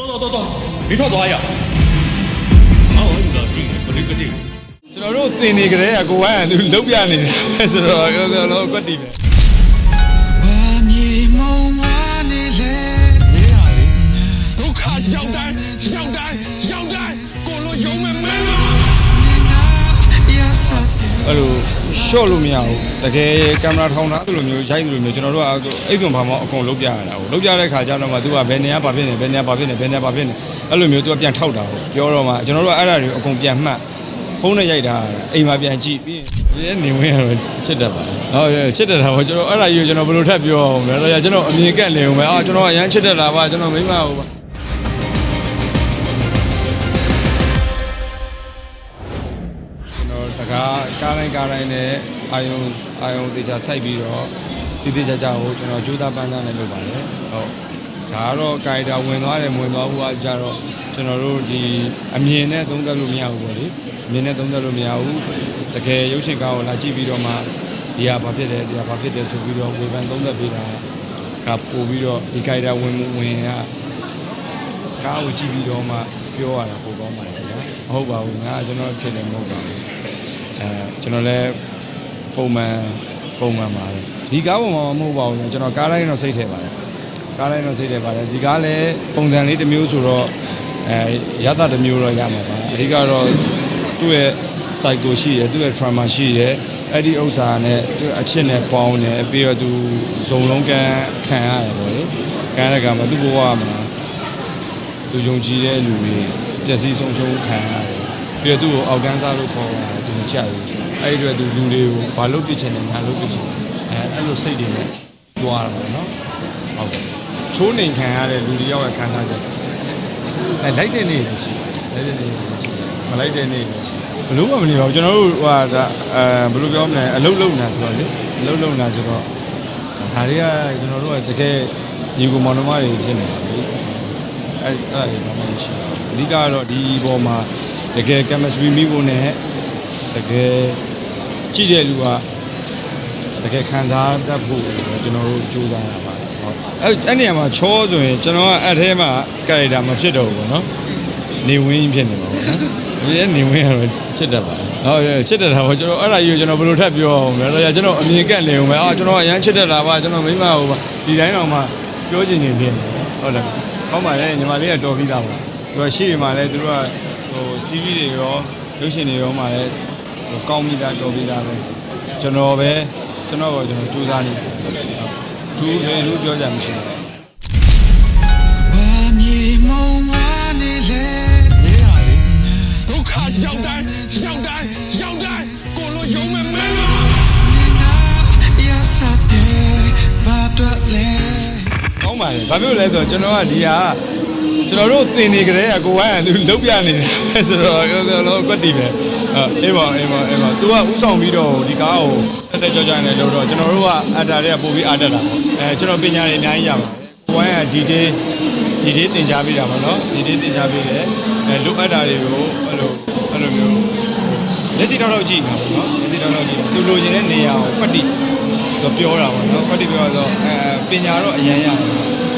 တော်တော်တော်တော်နေထွက်သွားရ။အော်ဟိုဒါကြည့်ဘယ်လိုကြည့်ကျွန်တော်တို့တင်နေကြတဲ့ကိုကသူလုတ်ပြနေတာဆိုတော့ကျွန်တော်တို့ကွက်တီပဲ။ ရှော့လို့မရဘူးတကယ်ကင်မရာထောင်းတာအဲ့လိုမျိုးရိုက်လို့မျိုးကျွန်တော်တို့ကအဲ့သွန်ဘာမှအကုန်လုတ်ပြရတာကိုလုတ်ပြတဲ့ခါကျတော့မှသူကဘယ်နေရာဘာဖြစ်နေဘယ်နေရာဘာဖြစ်နေဘယ်နေရာဘာဖြစ်နေအဲ့လိုမျိုးသူကပြန်ထောက်တာကိုပြောတော့မှကျွန်တော်တို့ကအဲ့ဒါတွေအကုန်ပြန်မှတ်ဖုန်းနဲ့ရိုက်တာအိမ်မှာပြန်ကြည့်ပြီးရင်နေဝင်ရတော့ချစ်တတ်ပါဟုတ်ရဲ့ချစ်တတ်တာပေါ့ကျွန်တော်အဲ့ဒါကြီးကိုကျွန်တော်ဘယ်လိုထပ်ပြောအောင်လဲတော့ကျွန်တော်အမြင်ကက်နေအောင်ပဲအာကျွန်တော်အရန်ချစ်တတ်တာပါကျွန်တော်မိမဟုတ်ပါ ကျွန်တော်တကားကားတိုင်းကားတိုင်းနဲ့အာယုံအာယုံတေချာစိုက်ပြီးတော့တည်တည်ချာချာကိုကျွန်တော်ကြိုးစားပန်းစားနေလုပ်ပါတယ်ဟုတ်ဒါကတော့ကာရီတာဝင်သွားတယ်ဝင်သွားဘူးအကြတော့ကျွန်တော်တို့ဒီအမြင်နဲ့သုံးသပ်လို့မရဘူးပေါ့လေအမြင်နဲ့သုံးသပ်လို့မရဘူးတကယ်ရုပ်ရှင်ကားကိုလာကြည့်ပြီးတော့မှဒီဟာဘာဖြစ်တယ်ဒီဟာဘာဖြစ်တယ်ဆိုပြီးတော့ဝေဖန်သုံးသပ်ပေးတာကပို့ပြီးတော့ဒီကာရီတာဝင်ဝင်ကကားကိုကြည့်ပြီးတော့မှပြောရတာပိုကောင်းပါတယ်ခင်ဗျာမဟုတ်ပါဘူးငါကကျွန်တော်ဖြစ်တယ်မဟုတ်ပါဘူး အဲကျွန်တော်လည်းပုံမှန်ပုံမှန်ပါပဲဒီကားပုံမှန်မဟုတ်ပါဘူးကျွန်တော်ကားတိုင်းတော့စိတ်ထဲပါတယ်ကားတိုင်းတော့စိတ်ထဲပါတယ်ဒီကားလည်းပုံစံလေးတစ်မျိုးဆိုတော့အဲရသတစ်မျိုးတော့ရမှာပါအဓိကတော့သူ့ရဲ့ cycle ရှိတယ်သူ့ရဲ့ trauma ရှိတယ်အဲ့ဒီဥစ္စာနဲ့သူ့အချစ်နဲ့ပေါင်းတယ်ပြီးတော့သူဇုံလုံးကန်ခံရတယ်ပေါ့လေခံရတဲ့ကမှာသူ့ဘဝမှာသူယုံကြည်တဲ့လူတွေပျက်စီးဆုံးရှုံးခံရတယ် ပြီးတော့သူ့ကိုအောက်ကန်းစားလို့ခေါ်တာသူမချဘူးအဲ့ဒီအတွက်သူလူတွေကိုဘာလို့ပြစ်ချင်တယ်ငါလို့ပြစ်ချင်တယ်အဲအဲ့လိုစိတ်တွေနဲ့တွားတာပေါ့နော်ဟုတ်ကဲ့ချိုးနှိမ်ခံရတဲ့လူတွေရောက်ရခံစားချက်အဲလိုက်တဲ့နေ့လည်းရှိတယ်လိုက်တဲ့နေ့လည်းရှိတယ်မလိုက်တဲ့နေ့လည်းရှိတယ်ဘလို့မှမနေပါဘူးကျွန်တော်တို့ဟိုဟာဒါအဲဘယ်လိုပြောမလဲအလုတ်လုံနေတာဆိုတော့လေအလုတ်လုံနေတာဆိုတော့ဒါတွေကကျွန်တော်တို့ကတကယ်ညီကိုမောင်နှမတွေဖြစ်နေတာလေအဲ့အဲ့ဒါဘာမှမရှိဘူးအဓိကကတော့ဒီဘောမှာ တကယ် chemistry မိဖို့နဲ့တကယ်ကြည့်တဲ့လူကတကယ်ခံစားတတ်ဖို့ကျွန်တော်တို့ကြိုးစားရပါတယ်ဟုတ်အဲ့အဲ့နေရာမှာချောဆိုရင်ကျွန်တော်ကအဲ့ထဲမှာ character မဖြစ်တော့ဘူးပေါ့နော်နေဝင်းဖြစ်နေမှာပေါ့နော်ဒီရဲ့နေဝင်းကတော့ချစ်တတ်ပါတယ်ဟုတ်ရဲ့ချစ်တတ်တာပေါ့ကျွန်တော်အဲ့ဒါကြီးကိုကျွန်တော်ဘယ်လိုထပ်ပြောအောင်လဲတော့ကျွန်တော်အမြင်ကက်နေအောင်ပဲအာကျွန်တော်အရန်ချစ်တတ်တာပါကျွန်တော်မိမဟုတ်ပါဒီတိုင်းတော့မှပြောချင်နေဖြစ်နေဟုတ်တယ်ကောင်းပါလေညီမလေးကတော်ပြီးသားပါသူကရှိနေမှာလဲသူတို့က ဟို CV တွေရောရုပ်ရှင်တွေရောမှာလဲဟိုကောင်းပြီးသားတော်ပြီးသားပဲကျွန်တော်ပဲကျွန်တော်ကကျွန်တော်ကြိုးစားနေကျူးတယ်လို့ပြောကြမှရှိဘူးဝမ်းမြေမုံဝါနေလေမင်းဟာလေဒုက္ခရောက်တိုင်းရောက်တိုင်းရောက်တိုင်းကိုလိုယုံမဲ့မင်းလားရစတဲ့ဘာတော့လဲကောင်းပါလေဘာဖြစ်လို့လဲဆိုတော့ကျွန်တော်ကဒီဟာ ကျွန်တော်တို့သင်နေကြတဲ့ကိုဝိုင်းကသူလုတ်ပြနေတာပဲဆိုတော့ကျွန်တော်ကွက်တီပဲအေးပါအေးပါအေးပါသူကဥဆောင်ပြီးတော့ဒီကားကိုတက်တက်ကြွကြွနဲ့လို့တော့ကျွန်တော်တို့ကအတားတွေကပို့ပြီးအားတက်တာပေါ့အဲကျွန်တော်ပညာတွေအများကြီးရပါတယ်ကိုဝိုင်းကဒီဒေးဒီဒေးသင်ကြားပေးတာပေါ့နော်ဒီဒေးသင်ကြားပေးတယ်အဲလုတ်အပ်တာတွေကိုအဲ့လိုအဲ့လိုမျိုးလက်စီတော့တော့ကြည့်နေတာပေါ့နော်လက်စီတော့တော့ကြည့်တယ်သူလိုချင်တဲ့နေရာကိုကွက်တီသူပြောတာပေါ့နော်ကွက်တီပြောတော့အဲပညာတော့အရင်ရတယ်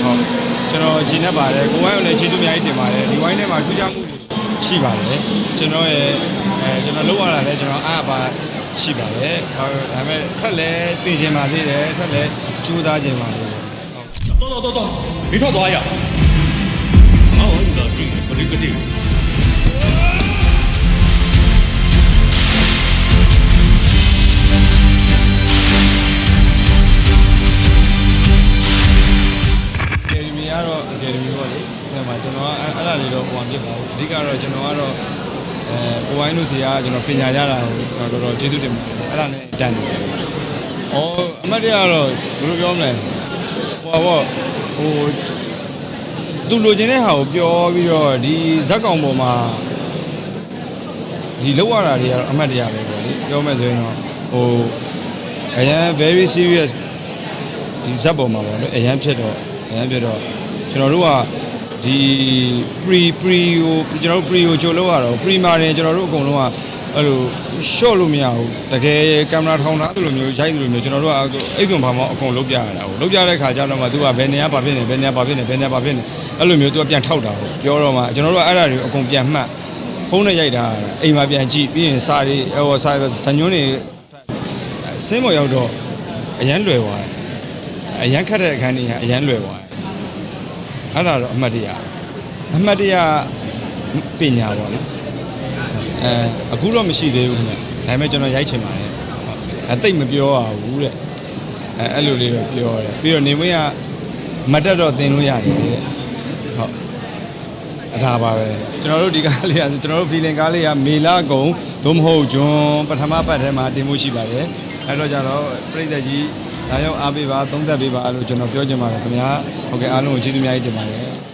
ဟုတ် ကျွန်တော်ဂျင်းနဲ့ပါတယ်ကိုဝိုင်းကိုလည်းကျေးဇူးအများကြီးတင်ပါတယ်ဒီဝိုင်းထဲမှာထူးခြားမှုရှိပါတယ်ကျွန်တော်ရဲ့အဲကျွန်တော်လောက်ရတာလည်းကျွန်တော်အားပါရှိပါတယ်ဒါပေမဲ့ထက်လည်းတင်ခြင်းပါသေးတယ်ထက်လည်းကြိုးစားခြင်းပါသေးတယ်တော်တော်တော်တော်မင်းထွက်သွားရအောင်ငါ့ဟိုကကြည့်ဘယ်လိုကြည့် မှာကျွန်တော်ကအဲ့အဲ့ဒါတွေတော့ဟိုမှာဖြစ်ပါဘူးအဓိကတော့ကျွန်တော်ကတော့အဲကိုဝိုင်းလို့စီကကျွန်တော်ပညာရတာကိုကျွန်တော်တော်တော်ကျေးဇူးတင်ပါတယ်အဲ့ဒါနဲ့တန်တယ်။အော်အမတ်တရကတော့ဘယ်လိုပြောမလဲဟိုပေါ့ဟိုသူလိုချင်တဲ့ဟာကိုပြောပြီးတော့ဒီဇက်ကောင်ပေါ်မှာဒီလောက်ရတာတွေကတော့အမတ်တရပဲပေါ့လေပြောမယ်ဆိုရင်တော့ဟိုအရင် very serious ဒီဇက်ပေါ်မှာပေါ့လေအရန်ဖြစ်တော့အရန်ဖြစ်တော့ကျွန်တော်တို့က ဒီ pre pre ကိုကျွန်တော်တို့ pre ကိုကြိုလောက်ရတော့ pre မှာတင်ကျွန်တော်တို့အကုန်လုံးကအဲ့လို short လို့မရဘူးတကယ်ကင်မရာထောင်ထားသလိုမျိုးရိုက်သလိုမျိုးကျွန်တော်တို့ကအဲ့သွန်ဘာမှအကုန်လုပ်ပြရတာဟုတ်လုပ်ပြတဲ့ခါကျတော့မှ तू ကဘယ်နေရာဘာဖြစ်နေဘယ်နေရာဘာဖြစ်နေဘယ်နေရာဘာဖြစ်နေအဲ့လိုမျိုး तू ကပြန်ထောက်တာဟုတ်ပြောတော့မှကျွန်တော်တို့ကအဲ့ဒါတွေအကုန်ပြန်မှတ်ဖုန်းနဲ့ရိုက်တာအိမ်မှာပြန်ကြည့်ပြီးရင်စာတွေဟိုစာဇညွန်းတွေစင်းမရောက်တော့အရန်လွယ်သွားတယ်အရန်ခတ်တဲ့အခန်းကြီးကအရန်လွယ်သွားတယ် အဲ့ဒါတော့အမှတ်တရအမှတ်တရပညာပေါ့နော်အဲအခုတော့မရှိသေးဘူးခင်ဗျဒါပေမဲ့ကျွန်တော်ရိုက်ချင်ပါတယ်အသိပ်မပြောရဘူးတဲ့အဲအဲ့လိုလေးတော့ပြောတယ်ပြီးတော့နေမွေးကမတက်တော့သင်လို့ရတယ်တဲ့ဟုတ်အထာပါပဲကျွန်တော်တို့ဒီကားလေးကကျွန်တော်တို့ feeling ကားလေးကမေလာကုံသို့မဟုတ်ဂျွန်ပထမပတ်ထဲမှာတင်မှုရှိပါတယ်အဲ့တော့ကြတော့ပြိတ္တကြီး ဒါရောက်အားပေးပါသုံးသက်ပေးပါလို့ကျွန်တော်ပြောချင်ပါတယ်ခင်ဗျာဟုတ်ကဲ့အားလုံးကိုကျေးဇူးအများကြီးတင်ပါတယ်